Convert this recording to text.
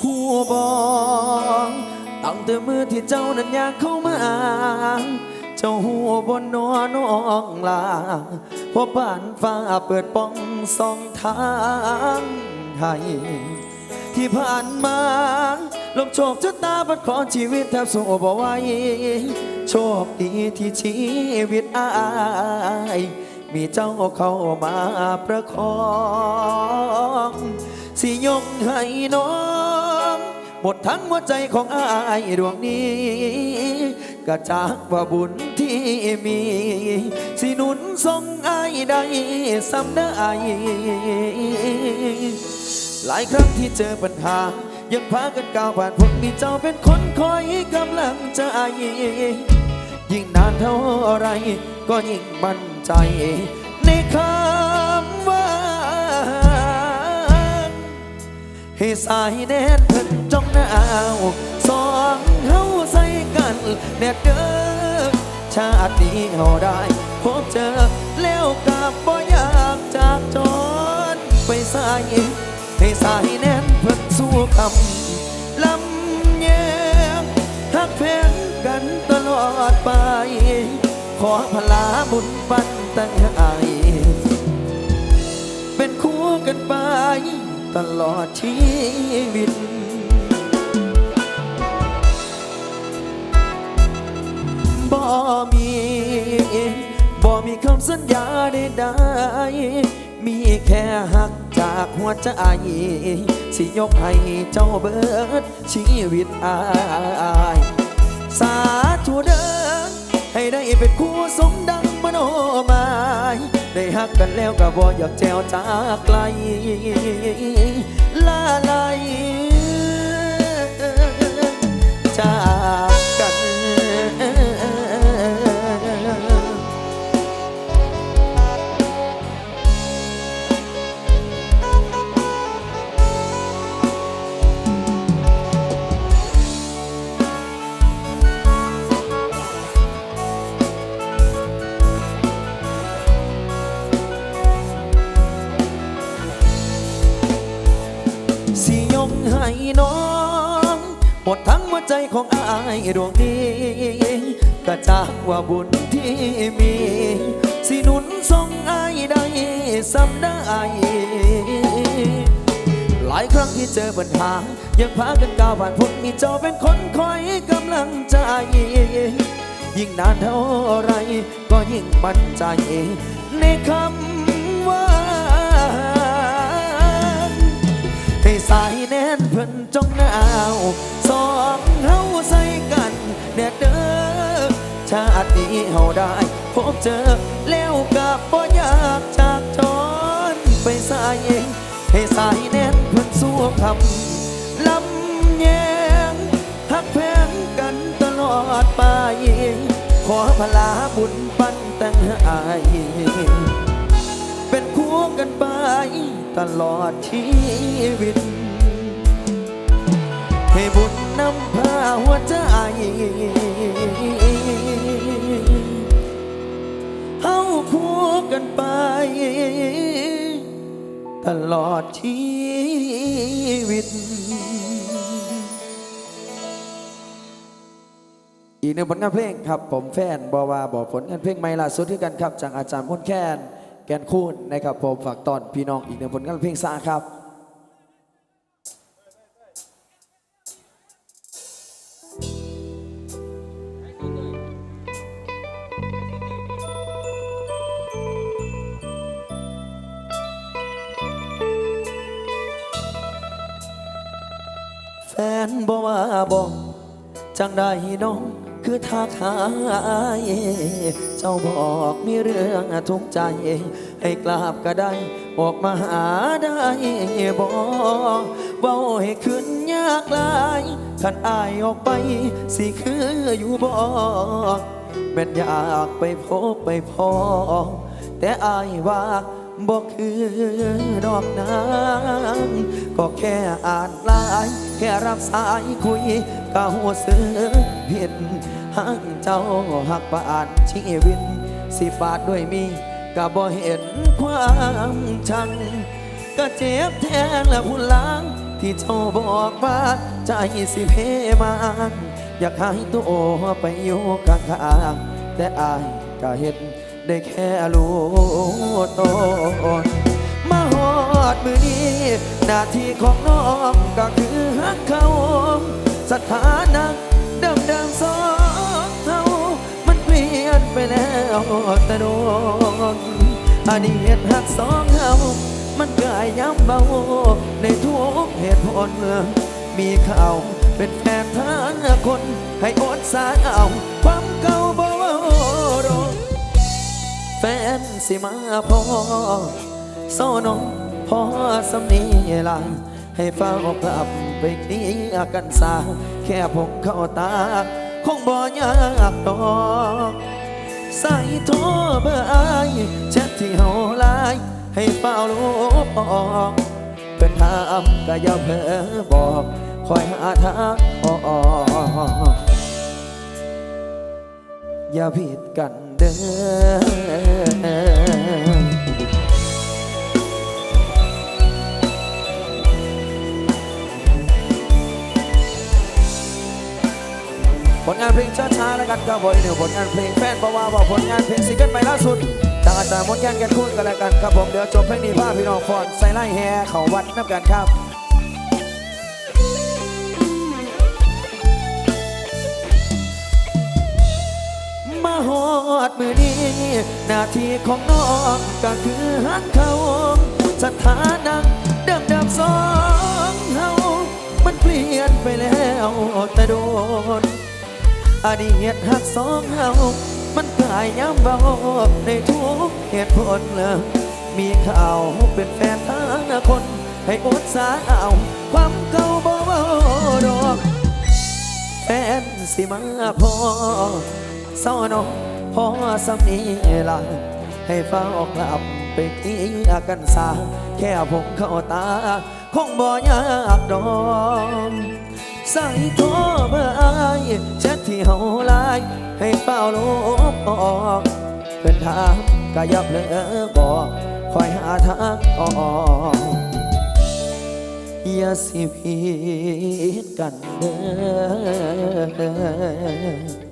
หูบองตั้งแต่มือที่เจ้านั้นอยากเข้ามา เจ้าหูบนนอน้องลาเพราะบ้านฟ้าเปิดป้องสองทางให้ที่ผ่านมาลมโชคชะตาบัดขอชีวิตแทบสู้บ่ไหวโชคดีที่ชีวิตอายมีเจ้าเข้ามาประคอง สิยกให้น้อง หมดทั้งหัวใจของอายดวงนี้ก็จากว่าบุญที่มี สิหนุนทรงอายได้สำได้หลายครั้งที่เจอปัญหา ยังพากันก้าวผ่านพ้นมีเจ้าเป็นคนคอยกำลังใจ ยิ่งนานเท่าไร ก็ยิ่งมั่นใจ ให้สายแน่นเพิ่นจ้องหนาวสองเฮาใส่กันแน่เด้อชาตินี้เฮาได้พบเจอแล้วกับบ่อยากจากจรไปใส่ให้สายแน่นเพิ่นสู้คำลำแยงทักแพงกันตลอดไป ขอพลาบุญปันตั้งให้เป็นคู่กันไป ตลอดชีวิต บ่มี บ่มีคำสัญญาใดๆมีแค่หักจากหัวใจสิยกให้เจ้าเบิดชีวิตอายสาธุเดินให้ได้เป็นคู่สมดังมโนหมาย ได้หักกันแล้วก็บ่อยากแจวจากไกล สิยกให้น้องหมดทั้งหัวใจของอายดวงนี้ก็จากว่าบุญที่มี สิหนุนทรงอายได้สำได้หลายครั้งที่เจอปัญหา ยังพากันก้าวผ่านพ้นมีเจ้าเป็นคนคอยกำลังใจ ยิ่งนานเท่าไร ก็ยิ่งมั่นใจในคำว่า สายแน่นเพิ่นจองหนาวสองเฮาใส่กันแน่เด้อชาตินี้เฮาได้พบเจอแล้วกับบ่อยากจากจรไปสายให้สายแน่นเพิ่นสู้คำลำแยงหักแพงกันตลอดไปขอพลาบุญปันแต่งให้เป็นคู่กันไปตลอดชีวิต บุญนำพาหัวใจเฮาคู่กันไป ตลอดชีวิต อีกหนึ่งผลงานเพลงครับ ผมแฟนบอว่าบอกผลงานเพลงใหม่ล่าสุดที่กันครับจากอาจารย์พ้นแคนแกนคูนนะครับผมฝากตอนพี่น้องอีกหนึ่งผลงานเพลงซาครับ ฟนบอกว่าบอกจังได้น้องคือทักหายเจ้าบอกมีเรื่องทุกข์ใจ ให้กราบก็ได้ ออกมาหาได้บอกเว้าให้ขึ้นยากลายขันอายออกไป สิคืออยู่บอกแม่นอยากไปพบไปพอแต่อายว่า บอกคือดอกนางก็แค่อ่านลน์แค่รับสายคุยก็หัวซื้อผิดหักเจ้าหักประอานชีวิตสิบาทด้วยมีก็บ่เห็นความชัง ก็เจ็บแทนและผู้ล้าง ที่เจ้าบอกว่าใจสิเพมันอยากใหายตัวไปอยู่ข้างๆแต่อายก็เห็น ได้แค่รู้ตนมาหอดมือนี้ หน้าที่ของน้องก็คือหักเขาสถานะเดิมเดิมสองเท่า มันเปลี่ยนไปแล้วแต่โดนอดีตหักสองเฮามันกลายย้ำเบา ในทุกเหตุผลมีเขาเป็นแฟนทางคน ให้อดสายเอา ความเก่าบ่ แฟนสิมาพอโซนองพอสำนีลาให้ฟ้ากลับไปเคลียกันซาแค่ผมเข้าตา คงบ่ยากดอกใส่โทรเบอร์อายแชทที่เฮาไลน์ให้เฝ้าลบออกเป็นถามก็อย่าเผลอบอกคอยหาทางออกอย่าผิดกัน เด้อผลงานเพลงช้าๆแล้วกันครับผมเดี๋ยวผลงานเพลงแฟนบอกว่าบอกผลงานเพลงซิงเกิลใหม่ล่าสุดจากอาจารย์มดยันกันคุณกันแล้วกันครับผมเดี๋ยวจบเพลงนี้พาพี่น้องฟอนใส่ไล่แห่เขาวัดนับกันครับ หอดมือนี้หน้าที่ของน้องก็คือหักเขา สถานะเดิมเดิมสองเฮามันเปลี่ยนไปแล้วแต่โดนอดีตหักสองเฮามันกลายย้ำเบาในทุกเหตุผลเลยมีข่าวเป็นแฟนทางคน ให้อดสาเอาความเก่าบ่เบาดอกแฟนสิมาพอ เศร้านองพอสำนีลาให้ฟ้าออกลับไปเคลียร์กันซาแค่ผมเข้าตา คงบ่ยากดอกใส่โทรเบอร์อายแชทที่เฮาไลน์ให้เฝ้าลบออกเป็นทางก็ยับเลยบอกคอยหาทางออกอย่าสิผิดกันเด้อ